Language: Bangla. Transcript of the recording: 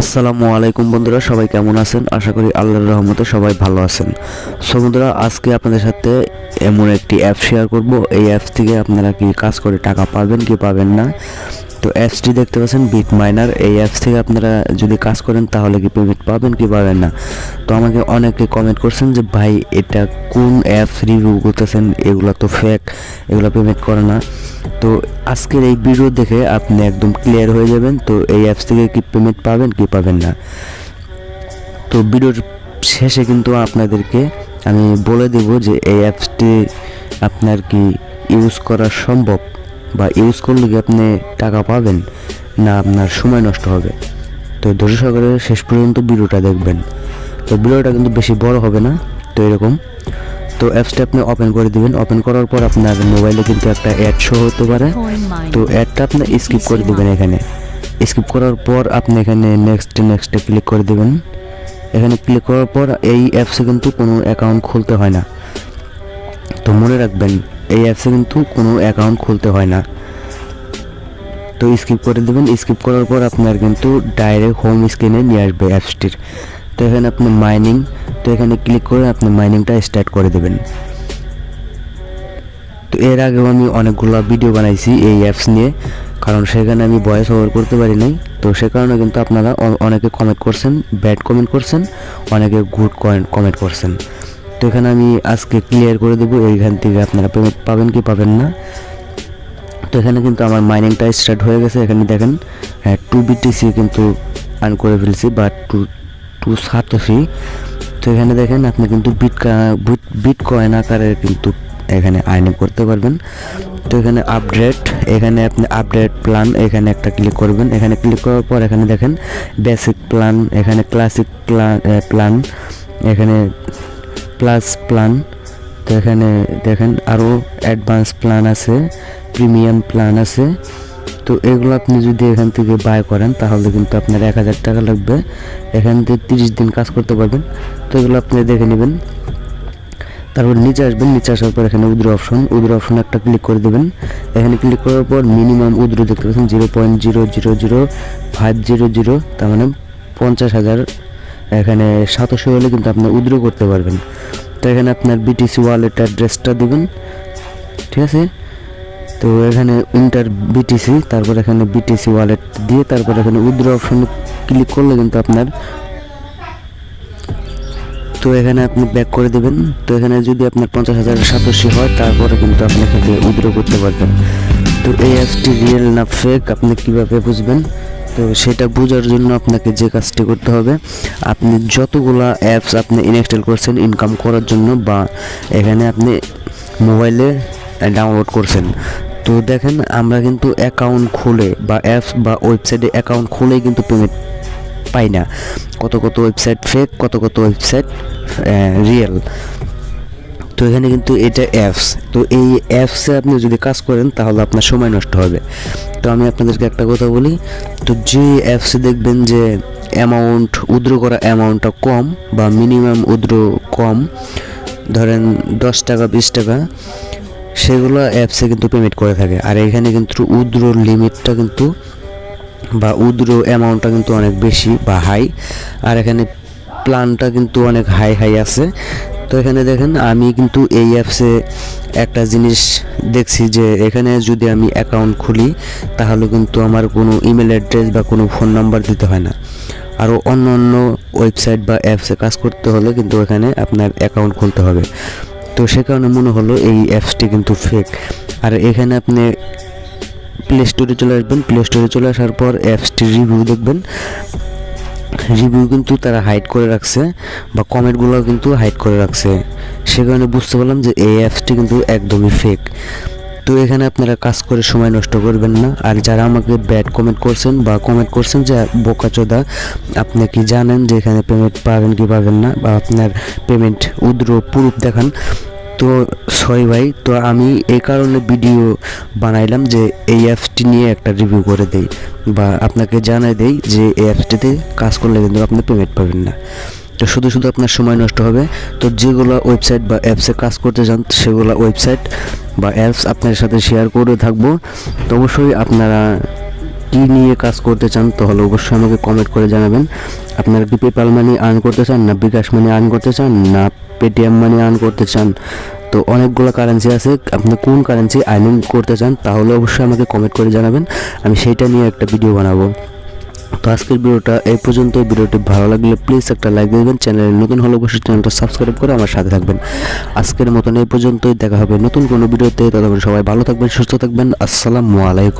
আসসালামু আলাইকুম বন্ধুরা, সবাই কেমন আছেন? আশা করি আল্লাহর রহমতে সবাই ভালো আছেন। সো বন্ধুরা, আজকে আপনাদের সাথে এমন একটি অ্যাপ শেয়ার করব। এই অ্যাপ থেকে আপনারা কি কাজ করে টাকা পাবেন, কি পাবেন না? তো অ্যাপসটি দেখতে পাচ্ছেন বিট মাইনার এই অ্যাপস থেকে আপনারা যদি কাজ করেন, তাহলে কি পেমেন্ট পাবেন কি পাবেন না? তো আমাকে অনেকে কমেন্ট করছেন যে, ভাই, এটা কোন অ্যাপস রিভিউ করতেছেন? এগুলো তো ফেক এগুলো পেমেন্ট করে না। তো আজকের এই ভিডিও দেখে আপনি একদম ক্লিয়ার হয়ে যাবেন, তো এই অ্যাপস থেকে কি পেমেন্ট পাবেন, কি পাবেন না? তো ভিডিওর শেষে কিন্তু আপনাদেরকে আমি বলে দেব যে, এই অ্যাপসটি আপনার কি ইউজ করা সম্ভব? বা ইউজ করলে কি আপনি টাকা পাবেন? না আপনার সময় নষ্ট হবে? তো ধৈর্য সহকারে শেষ পর্যন্ত ভিডিওটা দেখবেন। তো ভিডিওটা কিন্তু বেশি বড় হবে না তো এরকম। তো অ্যাপসটা আপনি ওপেন করে দিবেন। ওপেন করার পর আপনার মোবাইলে কিন্তু একটা অ্যাড শো হতে পারে। তো অ্যাডটা আপনি স্কিপ করে দিবেন এখানে। স্কিপ করার পর আপনি এখানে নেক্সট নেক্সটে ক্লিক করে দিবেন। এখানে ক্লিক করার পর এই অ্যাপসে কিন্তু কোনো অ্যাকাউন্ট খুলতে হয় না। তো মনে রাখবেন এই অ্যাপসে কিন্তু কোনো অ্যাকাউন্ট খুলতে হয় না। তো স্কিপ করে দেবেন স্কিপ করার পর আপনার কিন্তু ডাইরেক্ট হোম স্ক্রিনে নিয়ে আসবে অ্যাপসটির তো এখানে আপনি মাইনিং তো এখানে ক্লিক করে আপনি মাইনিংটা স্টার্ট করে দেবেন। তো এর আগেও আমি অনেকগুলো ভিডিও বানাইছি এই অ্যাপস নিয়ে, কারণ সেখানে আমি ভয়েস ওভার করতে পারি নাই। তো সে কারণে কিন্তু আপনারা অনেকে কমেন্ট করছেন ব্যাড কমেন্ট করছেন, অনেকে গুড কমেন্ট করছেন। তো এখানে আমি আজকে ক্লিয়ার করে দেবো এইখান থেকে আপনারা পেমেন্ট পাবেন কি পাবেন না। তো এখানে কিন্তু আমার মাইনিংটা স্টার্ট হয়ে গেছে। এখানে দেখেন হ্যাঁ টু বিটিসি কিন্তু আর্ন করে ফেলছি বা টু টু সাতোশি তো এখানে দেখেন, আপনি কিন্তু বিট বিট কয়েন আকারে কিন্তু এখানে আর্নিং করতে পারবেন। তো এখানে আপডেট এখানে আপনি আপডেট প্ল্যান এখানে একটা ক্লিক করবেন। এখানে ক্লিক করার পর এখানে দেখেন বেসিক প্ল্যান এখানে ক্লাসিক প্ল্যান প্ল্যান এখানে প্লাস প্ল্যান তো এখানে দেখেন আরও অ্যাডভান্স প্ল্যান আছে প্রিমিয়াম প্ল্যান আছে। তো এগুলো আপনি যদি এখান থেকে বাই করেন, তাহলে কিন্তু আপনার এক হাজার টাকা লাগবে। এখান থেকে তিরিশ দিন কাজ করতে পারবেন। তো এগুলো আপনি দেখে নেবেন। তারপর নিচে আসবেন, নিচে আসার পর এখানে উদ্র অপশন উদ্র অপশন একটা ক্লিক করে দেবেন। এখানে ক্লিক করার পর মিনিমাম উদ্র দেখতে পাচ্ছেন zero point zero zero zero five zero zero তার মানে পঞ্চাশ হাজার এখানে সাতশো হলে কিন্তু আপনি উদ্র করতে পারবেন। তো এখানে আপনার বিটিসি ওয়ালেট অ্যাড্রেসটা দেবেন, ঠিক আছে? তো এখানে ইন্টার বিটিসি তারপর এখানে বিটিসি ওয়ালেট দিয়ে তারপর এখানে উদ্র অপশনে ক্লিক করলে কিন্তু আপনার তো এখানে আপনি ব্যাক করে দেবেন। তো এখানে যদি আপনার পঞ্চাশ হাজার সাতাশি হয়, তারপরে কিন্তু আপনি এখান উইথড্র করতে পারবেন। তো এই অ্যাপসটি রিয়েল না ফেক আপনি কীভাবে বুঝবেন? তো সেটা বোঝার জন্য আপনাকে যে কাজটি করতে হবে, আপনি যতগুলা অ্যাপস আপনি ইনস্টল করছেন ইনকাম করার জন্য বা এখানে আপনি মোবাইলে ডাউনলোড করছেন। তো দেখেন, আমরা কিন্তু অ্যাকাউন্ট খুলে বা অ্যাপস বা ওয়েবসাইটে অ্যাকাউন্ট খুলেই কিন্তু পেমেন্ট পাই না। কত কত ওয়েবসাইট ফেক কত কত ওয়েবসাইট রিয়েল তো এখানে কিন্তু এটা অ্যাপস তো এই অ্যাপসে আপনি যদি কাজ করেন, তাহলে আপনার সময় নষ্ট হবে। তো আমি আপনাদেরকে একটা কথা বলি, তো যে অ্যাপসে দেখবেন যে অ্যামাউন্ট উদ্র করা অ্যামাউন্টটা কম বা মিনিমাম উদ্র কম, ধরেন দশ টাকা, বিশ টাকা, সেগুলো অ্যাপসে কিন্তু পেমেন্ট করে থাকে। আর এখানে কিন্তু উদ্র লিমিটটা কিন্তু বা উদ্র অ্যামাউন্টটা কিন্তু অনেক বেশি বা হাই আর এখানে প্ল্যানটা কিন্তু অনেক হাই হাই আছে। তো এখানে দেখেন, আমি কিন্তু এই অ্যাপসে একটা জিনিস দেখছি যে এখানে যদি আমি অ্যাকাউন্ট খুলি, তাহলে কিন্তু আমার কোনো ইমেল অ্যাড্রেস বা কোনো ফোন নাম্বার দিতে হয় না। আরও অন্য অন্য ওয়েবসাইট বা অ্যাপসে কাজ করতে হলে কিন্তু এখানে আপনার অ্যাকাউন্ট খুলতে হবে। তো সে কারণে মনে হলো এই অ্যাপসটি কিন্তু ফেক আর এখানে আপনি প্লে স্টোরে চলে আসবেন। প্লে স্টোরে চলে আসার পর অ্যাপসটির রিভিউ দেখবেন। রিভিউ কিন্তু তারা হাইড করে রাখছে বা কমেন্টগুলো কিন্তু হাইড করে রাখছে। সে কারণে বুঝতে পারলাম যে এই অ্যাপসটি কিন্তু একদমই ফেক তো এখানে আপনারা কাজ করে সময় নষ্ট করবেন না। আর যারা আমাকে ব্যাড কমেন্ট করছেন বা কমেন্ট করছেন যে বোকাচোদা, আপনি কি জানেন যে এখানে পেমেন্ট পাবেন কি পাবেন না? বা আপনার পেমেন্ট উদ্র প্রুফ দেখান। তো সরি ভাই, তো আমি এই কারণে ভিডিও বানাইলাম যে এই অ্যাপসটি নিয়ে একটা রিভিউ করে দেই বা আপনাকে জানাই দেই যে এই অ্যাপসটিতে কাজ করলে কিন্তু আপনি পেমেন্ট পাবেন না। তো শুধু শুধু আপনার সময় নষ্ট হবে। তো যেগুলো ওয়েবসাইট বা অ্যাপসে কাজ করতে চান, সেগুলো ওয়েবসাইট বা অ্যাপস আপনার সাথে শেয়ার করে থাকব। তো অবশ্যই আপনারা কী নিয়ে কাজ করতে চান, তাহলে অবশ্যই আমাকে কমেন্ট করে জানাবেন। আপনারা কি পেপাল মানি আর্ন করতে চান, না বিকাশ মানি আর্ন করতে চান, না পেটিএম মানি আর্ন করতে চান, তো অনেকগুলো কারেন্সি আছে। আপনি কোন কারেন্সি আর্নিং করতে চান তাহলে অবশ্যই আমাকে কমেন্ট করে জানাবেন। আমি সেইটা নিয়ে একটা ভিডিও বানাবো। তো আজকের ভিডিওটা এই পর্যন্ত। ভিডিওটি ভালো লাগলে প্লিজ একটা লাইক দেবেন। চ্যানেলে নতুন হলে অবশ্যই চ্যানেলটা সাবস্ক্রাইব করে আমার সাথে থাকবেন। আজকের মতন এই পর্যন্তই। দেখা হবে নতুন কোনো ভিডিওতে ততক্ষণ সবাই ভালো থাকবেন, সুস্থ থাকবেন। আসসালামু আলাইকুম।